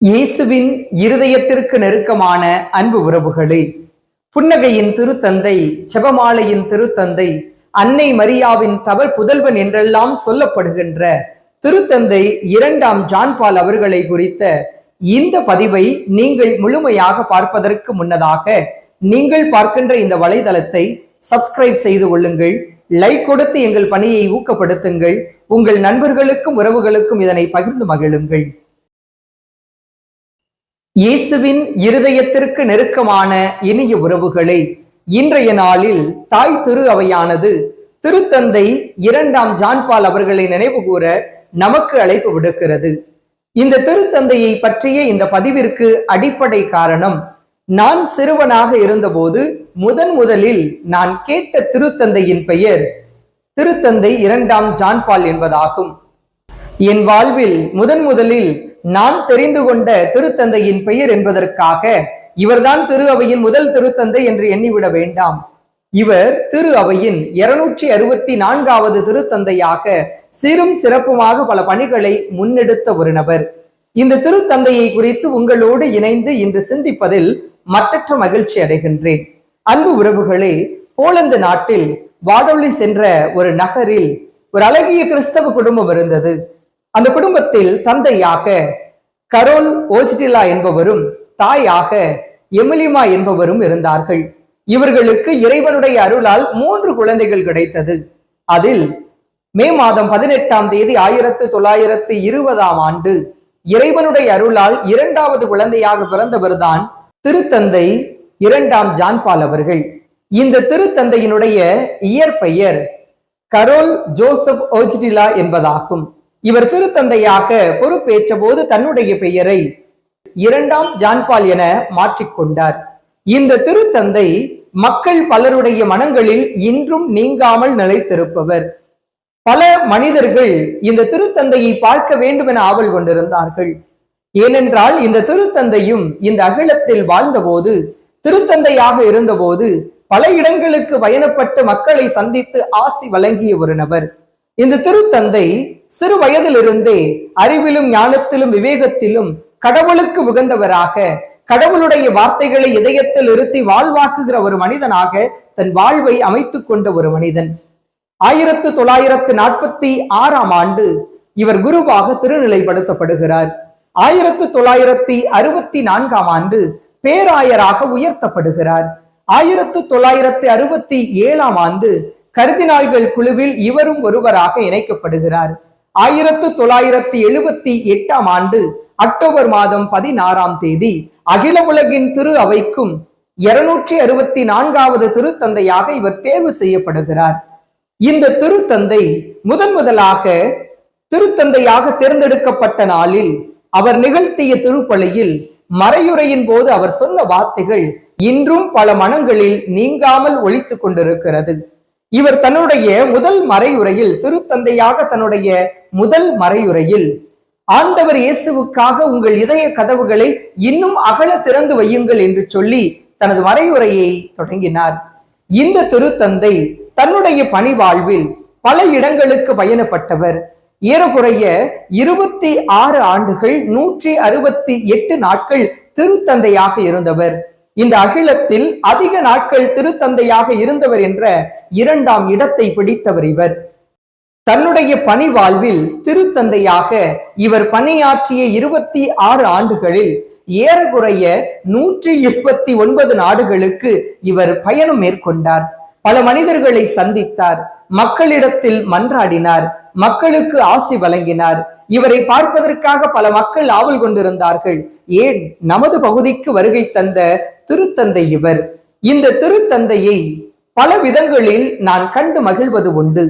இயேசுவின் இருதயத்திற்கு நெருக்கமான அன்பு உறவுகளே புன்னகையின் திருத்தந்தை செபமாலையின் திருத்தந்தை அன்னை மரியாவின் தவள் புதல்வன் என்றெல்லாம் சொல்லப்படுகின்ற திருத்தந்தை இரண்டாம் ஜான்பால் அவர்களை குறித்த இந்த பதிவை நீங்கள் முழுமையாக பார்ப்பதற்கு முன்னதாக நீங்கள் பார்க்கின்ற இந்த வலைதளத்தை சப்ஸ்கிரைப் செய்து கொள்ளுங்கள் லைக் கொடுத்து எங்கள் பணியை ஊக்கப்படுத்துங்கள் உங்கள் நண்பர்களுக்கும் உறவுகளுக்கும் இதனை பகிர்ந்து மகிழுங்கள். இயேசுவின் இருதயத்திற்கு நெருக்கமான இனிய உறவுகளை இன்றைய நாளில் தாய் திரு அவையானது திருத்தந்தை இரண்டாம் ஜான்பால் அவர்களை நினைவு கூற நமக்கு அழைப்பு விடுக்கிறது. இந்த திருத்தந்தையை பற்றிய இந்த பதிவிற்கு அடிப்படை காரணம் நான் சிறுவனாக இருந்தபோது முதன் முதலில் நான் கேட்ட திருத்தந்தையின் பெயர் திருத்தந்தை இரண்டாம் ஜான்பால் என்பதாகும். என் வாழ்வில் முதன் முதலில் நான் தெரிந்து கொண்ட திருத்தந்தையின் பெயர் என்பதற்காக இவர்தான் திரு அவையின் முதல் திருத்தந்தை என்று எண்ணிவிட வேண்டாம். இவர் திரு அவையின் இருநூற்றி அறுபத்தி நான்காவது திருத்தந்தையாக சிறும் சிறப்புமாக பல பணிகளை முன்னெடுத்த ஒரு நபர். இந்த திருத்தந்தையை குறித்து உங்களோடு இணைந்து இன்று சிந்திப்பதில் மற்றற்ற மகிழ்ச்சி அடைகின்றேன். அன்பு உறவுகளே போலந்து நாட்டில் வாடொலி சென்ற ஒரு நகரில் ஒரு அழகிய கிறிஸ்தவ குடும்பம் இருந்தது. அந்த குடும்பத்தில் தந்தையாக கரோல் ஓசிட்டிலா என்பவரும் தாயாக எமிலிமா என்பவரும் இருந்தார்கள். இவர்களுக்கு இறைவனுடைய அருளால் மூன்று குழந்தைகள் கிடைத்தது. அதில் மே மாதம் பதினெட்டாம் தேதி ஆயிரத்து தொள்ளாயிரத்து இருபதாம் ஆண்டு இறைவனுடைய அருளால் இரண்டாவது குழந்தையாக பிறந்தவர்தான் திருத்தந்தை இரண்டாம் ஜான்பால் அவர்கள். இந்த திருத்தந்தையினுடைய இயற்பெயர் கரோல் ஜோசப் ஓஜ்டிலா என்பதாகும். இவர் திருத்தந்தையாக பொறுப்பேற்ற போது தன்னுடைய பெயரை இரண்டாம் ஜான்பால் என மாற்றிக்கொண்டார் இந்த திருத்தந்தை மக்கள் பலருடைய மனங்களில் இன்றும் நீங்காமல் நிலைத்திருப்பவர். பல மனிதர்கள் இந்த திருத்தந்தையை பார்க்க வேண்டும் என ஆவல் கொண்டிருந்தார்கள். ஏனென்றால் இந்த திருத்தந்தையும் இந்த அகிலத்தில் வாழ்ந்தபோது திருத்தந்தையாக இருந்தபோது பல இடங்களுக்கு பயணப்பட்டு மக்களை சந்தித்து ஆசி வழங்கிய ஒரு நபர். இந்த திருத்தந்தை சிறு வயதிலிருந்தே அறிவிலும் ஞானத்திலும் விவேகத்திலும் கடவுளுக்கு உகந்தவராக கடவுளுடைய வார்த்தைகளை இதயத்தில் இருத்தி வாழ்வாக்குகிற ஒரு மனிதனாக தன் வாழ்வை அமைத்துக் கொண்ட ஒரு மனிதன். ஆயிரத்து தொள்ளாயிரத்து நாற்பத்தி ஆறாம் ஆண்டு இவர் குருவாக திருநிலைப்படுத்தப்படுகிறார். ஆயிரத்து தொள்ளாயிரத்தி அறுபத்தி நான்காம் ஆண்டு பேராயராக உயர்த்தப்படுகிறார். ஆயிரத்து தொள்ளாயிரத்தி அறுபத்தி ஏழாம் ஆண்டு கருதினாள்கள் குழுவில் இவரும் ஒருவராக இணைக்கப்படுகிறார். ஆயிரத்து தொள்ளாயிரத்தி எழுபத்தி எட்டாம் ஆண்டு அக்டோபர் மாதம் பதினாறாம் தேதி அகில உலகின் திரு அவைக்கும் இருநூற்றி அறுபத்தி நான்காவது திருத்தந்தையாக இவர் தேர்வு செய்யப்படுகிறார். இந்த திருத்தந்தை முதன் முதலாக திருத்தந்தையாக தேர்ந்தெடுக்கப்பட்ட நாளில் அவர் நிகழ்த்திய திருப்பலியில் மறையுரையின் போது அவர் சொன்ன வார்த்தைகள் இன்றும் பல மனங்களில் நீங்காமல் ஒழித்துக் கொண்டிருக்கிறது. இவர் தன்னுடைய முதல் மறையுரையில் திருத்தந்தையாக தன்னுடைய முதல் மறையுரையில் ஆண்டவர் இயேசுவுக்காக உங்கள் இதய கதவுகளை இன்னும் அகல திறந்து வையுங்கள் என்று சொல்லி தனது மறையுரையை தொடங்கினார். இந்த திருத்தந்தை தன்னுடைய பணி வாழ்வில் பல இடங்களுக்கு பயணப்பட்டவர். ஏறக்குறைய இருபத்தி ஆறு ஆண்டுகள் நூற்றி அறுபத்தி எட்டு நாட்கள் திருத்தந்தையாக இருந்தவர். இந்த அகிலத்தில் அதிக நாட்கள் திருத்தந்தையாக இருந்தவர் என்ற இரண்டாம் இடத்தை பிடித்தவர் இவர். தன்னுடைய பணி வாழ்வில் திருத்தந்தையாக இவர் பணியாற்றிய இருபத்தி ஆறு ஆண்டுகளில் ஏறக்குறைய நூற்றி இருபத்தி ஒன்பது நாடுகளுக்கு இவர் பயணம் மேற்கொண்டார். பல மனிதர்களை சந்தித்தார். மக்களிடத்தில் மன்றாடினார். மக்களுக்கு ஆசி வழங்கினார். இவரை பார்ப்பதற்காக பல மக்கள் ஆவல் கொண்டிருந்தார்கள். ஏன்? நமது பகுதிக்கு வருகை தந்த திருத்தந்தை இவர். இந்த திருத்தந்தையை பல விதங்களில் நான் கண்டு மகிழ்வது உண்டு.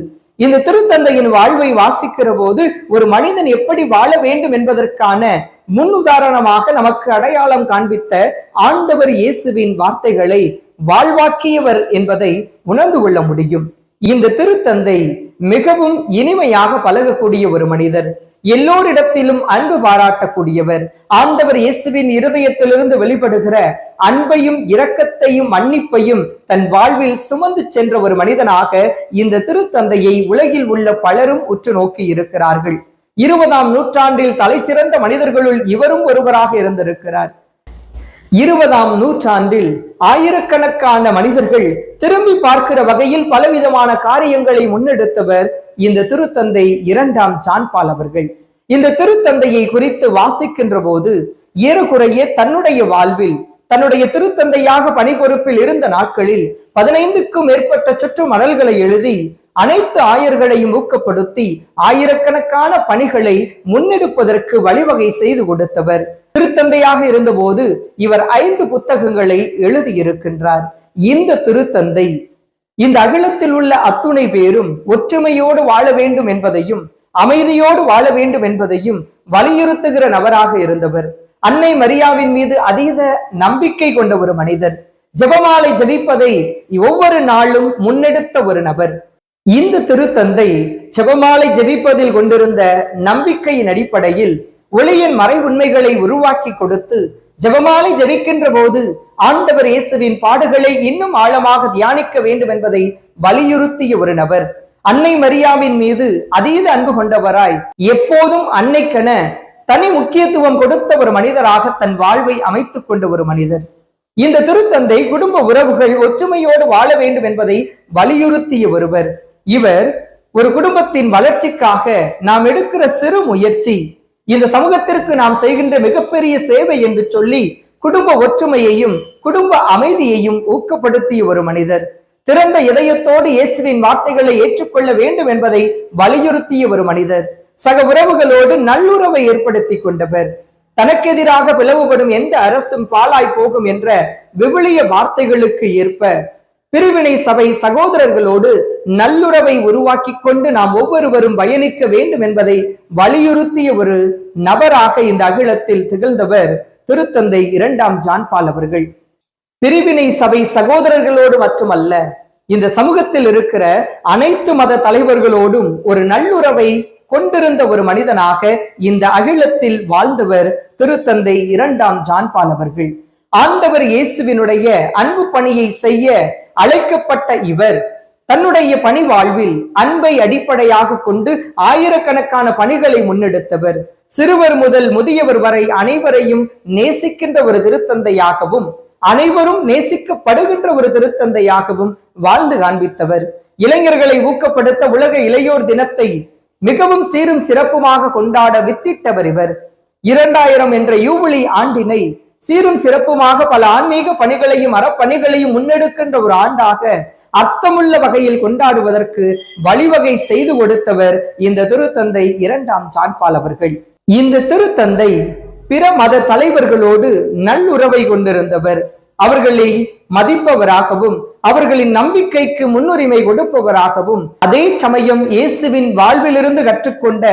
இந்த திருத்தந்தையின் வாழ்வை வாசிக்கிற போது ஒரு மனிதன் எப்படி வாழ வேண்டும் என்பதற்கான முன் உதாரணமாக நமக்கு அடையாளம் காண்பித்த ஆண்டவர் இயேசுவின் வார்த்தைகளை வாழ்வாக்கியவர் என்பதை உணர்ந்து கொள்ள முடியும். இந்த திருத்தந்தை மிகவும் இனிமையாக பழகக்கூடிய ஒரு மனிதர். எல்லோரிடத்திலும் அன்பு பாராட்டக்கூடியவர். ஆண்டவர் இயேசுவின் இருதயத்திலிருந்து வெளிப்படுகிற அன்பையும் இரக்கத்தையும் மன்னிப்பையும் தன் வாழ்வில் சுமந்து சென்ற ஒரு மனிதனாக இந்த திருத்தந்தையை உலகில் உள்ள பலரும் உற்று நோக்கி இருக்கிறார்கள். இருபதாம் நூற்றாண்டில் தலைசிறந்த மனிதர்களுள் இவரும் ஒருவராக இருந்திருக்கிறார். இருபதாம் நூற்றாண்டில் ஆயிரக்கணக்கான மனிதர்கள் திரும்பி பார்க்கிற வகையில் பலவிதமான காரியங்களை முன்னெடுத்தவர் இந்த திருத்தந்தை இரண்டாம் ஜான்பால் அவர்கள். இந்த திருத்தந்தையை குறித்து வாசிக்கின்ற போது ஏறக்குறைய தன்னுடைய வாழ்வில் தன்னுடைய திருத்தந்தையாக பணிபொறுப்பில் இருந்த நாட்களில் பதினைந்துக்கும் மேற்பட்ட சுற்று மடல்களை எழுதி அனைத்து ஆயர்களையும் ஊக்கப்படுத்தி ஆயிரக்கணக்கான பணிகளை முன்னெடுப்பதற்கு வழிவகை செய்து கொடுத்தவர். திருத்தந்தையாக இருந்தபோது இவர் ஐந்து புத்தகங்களை எழுதியிருக்கின்றார். இந்த திருத்தந்தை இந்த அகிலத்தில் உள்ள அத்துணை பேரும் ஒற்றுமையோடு வாழ வேண்டும் என்பதையும் அமைதியோடு வாழ வேண்டும் என்பதையும் வலியுறுத்துகிற நபராக இருந்தவர். அன்னை மரியாவின் மீது அதீத நம்பிக்கை கொண்ட ஒரு மனிதர். ஜெபமாலை ஜெபிப்பதை ஒவ்வொரு நாளும் முன்னெடுத்த ஒரு நபர். இந்த திருத்தந்தை ஜெபமாலை ஜெபிப்பதில் கொண்டிருந்த நம்பிக்கையின் அடிப்படையில் ஒளியின் மறை உண்மைகளை உருவாக்கி கொடுத்து ஜெபமாலை ஜெபிக்கின்ற போது ஆண்டவர் இயேசுவின் பாடுகளை இன்னும் ஆழமாக தியானிக்க வேண்டும் என்பதை வலியுறுத்திய ஒரு நபர். அன்னை மரியாவின் மீது அதீத அன்பு கொண்டவராய் எப்போதும் அன்னைக்கென தனி முக்கியத்துவம் கொடுத்த ஒரு மனிதராக தன் வாழ்வை அமைத்துக் கொண்ட ஒரு மனிதர். இந்த திருத்தந்தை குடும்ப உறவுகள் ஒற்றுமையோடு வாழ வேண்டும் என்பதை வலியுறுத்திய ஒருவர். இவர் ஒரு குடும்பத்தின் வளர்ச்சிக்காக நாம் எடுக்கிற சிறு முயற்சி. இந்த சமூகத்திற்கு நாம் செய்கின்ற மிகப்பெரிய சேவை என்று சொல்லி குடும்ப ஒற்றுமையையும் குடும்ப அமைதியையும் ஊக்கப்படுத்திய ஒரு மனிதர். திறந்த இதயத்தோடு இயேசுவின் வார்த்தைகளை ஏற்றுக்கொள்ள வேண்டும் என்பதை வலியுறுத்திய ஒரு மனிதர். சக உறவுகளோடு நல்லுறவை ஏற்படுத்தி கொண்டவர். தனக்கு எதிராக பிளவுபடும் எந்த அரசும் பாலாய் போகும் என்ற விவிலிய வார்த்தைகளுக்கு ஏற்ப பிரிவினை சபை சகோதரர்களோடு நல்லுறவை உருவாக்கி கொண்டு நாம் ஒவ்வொருவரும் பயணிக்க வேண்டும் என்பதை வலியுறுத்திய ஒரு நபராக இந்த அகிலத்தில் திகழ்ந்தவர் திருத்தந்தை இரண்டாம் ஜான்பால் அவர்கள். பிரிவினை சபை சகோதரர்களோடு மட்டுமல்ல இந்த சமூகத்தில் இருக்கிற அனைத்து மத தலைவர்களோடும் ஒரு நல்லுறவை கொண்டிருந்த ஒரு மனிதனாக இந்த அகிலத்தில் வாழ்ந்தவர் திருத்தந்தை இரண்டாம் ஜான்பால் அவர்கள். ஆண்டவர் இயேசுவினுடைய அன்பு பணியை செய்ய அழைக்கப்பட்ட இவர் தன்னுடைய பணி வாழ்வில் அன்பை அடிப்படையாக கொண்டு ஆயிரக்கணக்கான பணிகளை முன்னெடுத்தவர். சிறுவர் முதல் முதியவர் வரை அனைவரையும் நேசிக்கின்ற ஒரு திருத்தந்தையாகவும் அனைவரும் நேசிக்கப்படுகின்ற ஒரு திருத்தந்தையாகவும் வாழ்ந்து காண்பித்தவர். இளைஞர்களை ஊக்கப்படுத்த உலக இளையோர் தினத்தை மிகவும் சீரும் சிறப்புமாக கொண்டாட வித்திட்டவர் இவர். இரண்டாயிரம் என்ற யூவிலி ஆண்டினை சீரும் சிறப்புமாக பல ஆன்மீக பணிகளையும் அறப்பணிகளையும் முன்னெடுக்கின்ற ஒரு ஆண்டாக அர்த்தமுள்ள வகையில் கொண்டாடுவதற்கு வழிவகை செய்து கொடுத்தவர் இந்த திருத்தந்தை இரண்டாம் சான்பால் அவர்கள். இந்த திருத்தந்தை பிற மத தலைவர்களோடு நல்லுறவை கொண்டிருந்தவர். அவர்களை மதிப்பவராகவும் அவர்களின் நம்பிக்கைக்கு முன்னுரிமை கொடுப்பவராகவும் அதே சமயம் இயேசுவின் வாழ்விலிருந்து கற்றுக்கொண்ட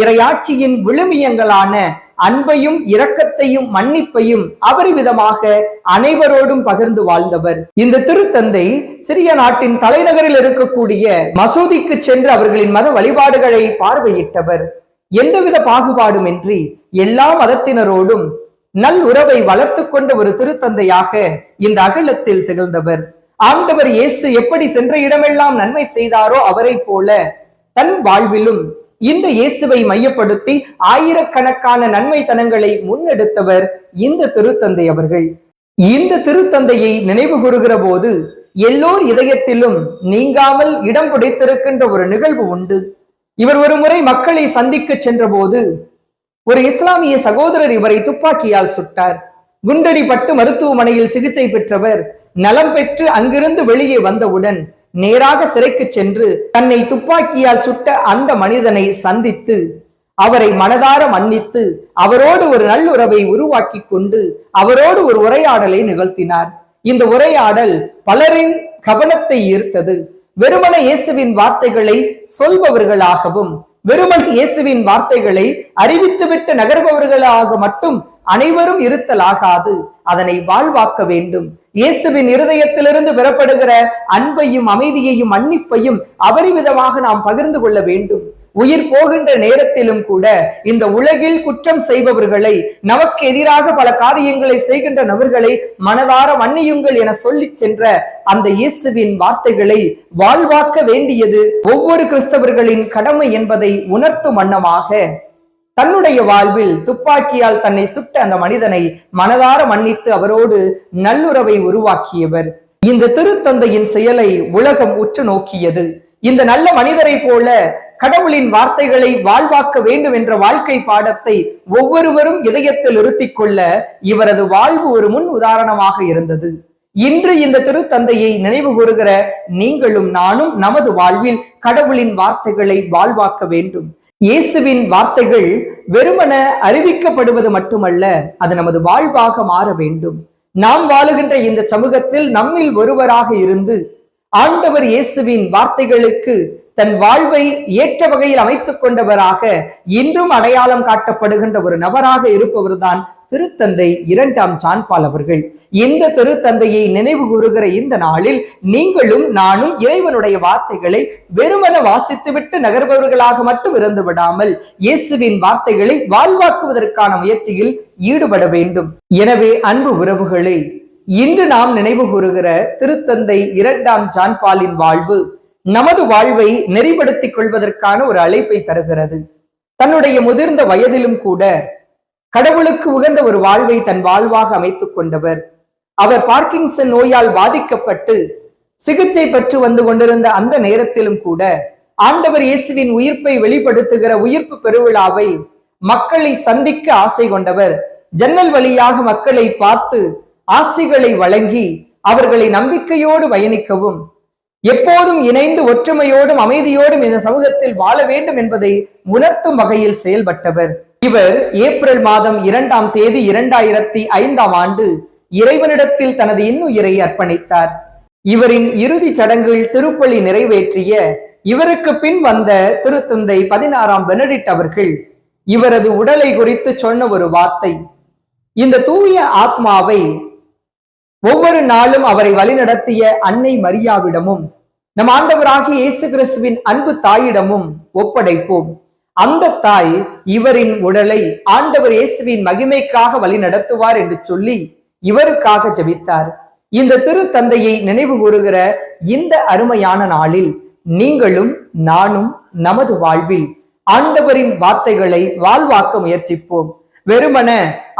இரையாட்சியின் விழுமியங்களான அன்பையும் இரக்கத்தையும் மன்னிப்பையும் அபரிவிதமாக அனைவரோடும் பகிர்ந்து வாழ்ந்தவர். இந்த திருத்தந்தை சிறிய நாட்டின் தலைநகரில் இருக்கக்கூடிய மசூதிக்கு சென்று அவர்களின் மத வழிபாடுகளை பார்வையிட்டவர். எந்தவித பாகுபாடுமின்றி எல்லா மதத்தினரோடும் நல் உறவை வளர்த்து கொண்ட ஒரு திருத்தந்தையாக இந்த அகலத்தில் திகழ்ந்தவர். ஆண்டவர் இயேசு எப்படி சென்ற இடமெல்லாம் நன்மை செய்தாரோ அவரை போல தன் வாழ்விலும் இந்த இயேசுவை மையப்படுத்தி ஆயிரக்கணக்கான நன்மை தனங்களை முன்னெடுத்தவர் இந்த திருத்தந்தை அவர்கள். இந்த திருத்தந்தையை நினைவு கூறுகிற போது எல்லோர் இதயத்திலும் நீங்காமல் இடம் பிடித்திருக்கின்ற ஒரு நிகழ்வு உண்டு. இவர் ஒரு முறை மக்களை சந்திக்க சென்றபோது ஒரு இஸ்லாமிய சகோதரர் இவரை துப்பாக்கியால் சுட்டார். குண்டடிப்பட்டு மருத்துவமனையில் சிகிச்சை பெற்றவர் நலம் பெற்று அங்கிருந்து வெளியே வந்தவுடன் நேராக சிறைக்கு சென்று தன்னை துப்பாக்கியால் சுட்ட அந்த மனிதனை சந்தித்து அவரை மனதார மன்னித்து அவரோடு ஒரு நல்லுறவை உருவாக்கி கொண்டு அவரோடு ஒரு உரையாடலை நிகழ்த்தினார். இந்த உரையாடல் பலரின் கவனத்தை ஈர்த்தது. வெறுமன இயேசுவின் வார்த்தைகளை சொல்பவர்களாகவும் வெறுமன் இயேசுவின் வார்த்தைகளை அறிவித்துவிட்டு நகர்பவர்களாக மட்டும் அனைவரும் இருத்தலாகாது. அதனை வாழ்வாக்க வேண்டும். இயேசுவின் இருதயத்திலிருந்து பெறப்படுகிற அன்பையும் அமைதியையும் மன்னிப்பையும் அபரிவிதமாக நாம் பகிர்ந்து கொள்ள வேண்டும். உயிர் போகின்ற நேரத்திலும் கூட இந்த உலகில் குற்றம் செய்பவர்களை நமக்கு எதிராக பல காரியங்களை செய்கின்ற நபர்களை மனதார மன்னியுங்கள் என சொல்லி சென்ற அந்த இயேசுவின் வார்த்தைகளை வாழ்வாக்க வேண்டியது ஒவ்வொரு கிறிஸ்தவர்களின் கடமை என்பதை உணர்த்தும் வண்ணமாக தன்னுடைய வாழ்வில் துப்பாக்கியால் தன்னை சுட்ட அந்த மனிதனை மனதார மன்னித்து அவரோடு நல்லுறவை உருவாக்கியவர். இந்த திருத்தந்தையின் செயலை உலகம் உற்று நோக்கியது. இந்த நல்ல மனிதரை போல கடவுளின் வார்த்தைகளை வாழ்வாக்க வேண்டும் என்ற வாழ்க்கை பாடத்தை ஒவ்வொருவரும் இதயத்தில் இருத்திக் கொள்ள இவரது வாழ்வு ஒரு முன் உதாரணமாக இருந்தது. இன்று இந்த திருத்தந்தையை நினைவு கூறுகிற நீங்களும் நானும் நமது வாழ்வில் கடவுளின் வார்த்தைகளை வாழ்வாக்க வேண்டும். இயேசுவின் வார்த்தைகள் வெறுமன அறிவிக்கப்படுவது மட்டுமல்ல அது நமது வாழ்வாக மாற வேண்டும். நாம் வாழுகின்ற இந்த சமூகத்தில் நம்மில் ஒருவராக இருந்து ஆண்டவர் இயேசுவின் வார்த்தைகளுக்கு தன் வாழ்வை ஏற்ற வகையில் அமைத்துக் கொண்டவராக இன்றும் அடையாளம் காட்டப்படுகின்ற ஒரு நபராக இருப்பவர்தான் திருத்தந்தை இரண்டாம் சான்பால் அவர்கள். இந்த திருத்தந்தையை நினைவு கூறுகிற இந்த நாளில் நீங்களும் நானும் இறைவனுடைய வார்த்தைகளை வெறுமன வாசித்துவிட்டு நகர்பவர்களாக மட்டும் இருந்து விடாமல் இயேசுவின் வார்த்தைகளை வாழ்வாக்குவதற்கான முயற்சியில் ஈடுபட வேண்டும். எனவே அன்பு உறவுகளே இன்று நாம் நினைவு கூறுகிற திருத்தந்தை இரண்டாம் ஜான்பாலின் வாழ்வு நமது வாழ்வை நெறிப்படுத்திக் கொள்வதற்கான ஒரு அழைப்பை தருகிறது. தன்னுடைய முதிர்ந்த வயதிலும் கூட கடவுளுக்கு உகந்த ஒரு வாழ்வை தன் வாழ்வாக அமைத்துக் கொண்டவர். அவர் பார்க்கிங்சன் நோயால் பாதிக்கப்பட்டு சிகிச்சை பெற்று வந்து கொண்டிருந்த அந்த நேரத்திலும் கூட ஆண்டவர் இயேசுவின் உயிர்ப்பை வெளிப்படுத்துகிற உயிர்ப்பு பெருவிழாவை மக்களை சந்திக்க ஆசை கொண்டவர். ஜன்னல் வழியாக மக்களை பார்த்து ஆசைகளை வழங்கி அவர்களை நம்பிக்கையோடு பயணிக்கவும் எப்போதும் இணைந்து ஒற்றுமையோடும் அமைதியோடும் இந்த சமூகத்தில் வாழ வேண்டும் என்பதை உணர்த்தும் வகையில் செயல்பட்டவர். இவர் ஏப்ரல் மாதம் இரண்டாம் தேதி இரண்டாயிரத்தி ஐந்தாம் ஆண்டு இறைவனிடத்தில் தனது இன்னுயிரை அர்ப்பணித்தார். இவரின் இறுதி சடங்கில் திருப்பலி நிறைவேற்றிய இவருக்கு பின் வந்த திருத்தந்தை பதினாறாம் பெனடிட் அவர்கள் இவரது உடலை குறித்து சொன்ன ஒரு வார்த்தை. இந்த தூய ஆத்மாவை ஒவ்வொரு நாளும் அவரை வழிநடத்திய அன்னை மரியாவிடமும் நம் ஆண்டவராகிய இயேசு கிறிஸ்துவின் அன்பு தாயிடமும் ஒப்படைப்போம். அந்த தாய் இவரின் உடலை ஆண்டவர் இயேசுவின் மகிமைக்காக வழி நடத்துவார் என்று சொல்லி இவருக்காக ஜபித்தார். இந்த திருத்தந்தையை நினைவு கூறுகிற இந்த அருமையான நாளில் நீங்களும் நானும் நமது வாழ்வில் ஆண்டவரின் வார்த்தைகளை வாழ்வாக்க முயற்சிப்போம். வெறுமன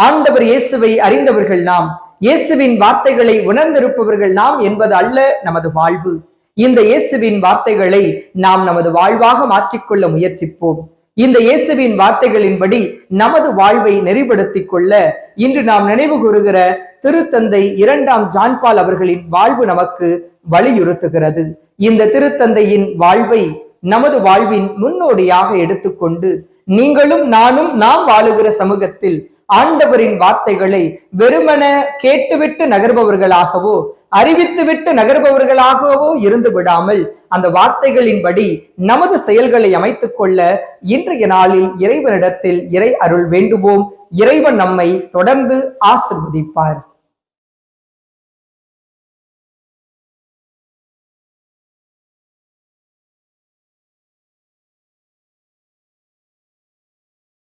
ஆண்டவர் இயேசுவை அறிந்தவர்கள் நாம் இயேசுவின் வார்த்தைகளை உணர்ந்திருப்பவர்கள் நாம் என்பது அல்ல நமது வாழ்வு. இந்த இயேசுவின் வார்த்தைகளை நாம் நமது வாழ்வாக மாற்றிக்கொள்ள முயற்சிப்போம். இந்த இயேசுவின் வார்த்தைகளின்படி நமது வாழ்வை நெறிப்படுத்திக் கொள்ள இன்று நாம் நினைவு கூறுகிற திருத்தந்தை இரண்டாம் ஜான்பால் அவர்களின் வாழ்வு நமக்கு வலியுறுத்துகிறது. இந்த திருத்தந்தையின் வாழ்வை நமது வாழ்வின் முன்னோடியாக எடுத்துக்கொண்டு நீங்களும் நானும் நாம் வாழுகிற சமூகத்தில் ஆண்டவரின் வார்த்தைகளை வெறுமன கேட்டுவிட்டு நகர்பவர்களாகவோ அறிவித்துவிட்டு நகர்பவர்களாகவோ இருந்து விடாமல் அந்த வார்த்தைகளின்படி நமது செயல்களை அமைத்துக் கொள்ள இன்றைய நாளில் இறைவனிடத்தில் இறை அருள் வேண்டுவோம். இறைவன் நம்மை தொடர்ந்து ஆசிர்வதிப்பார்.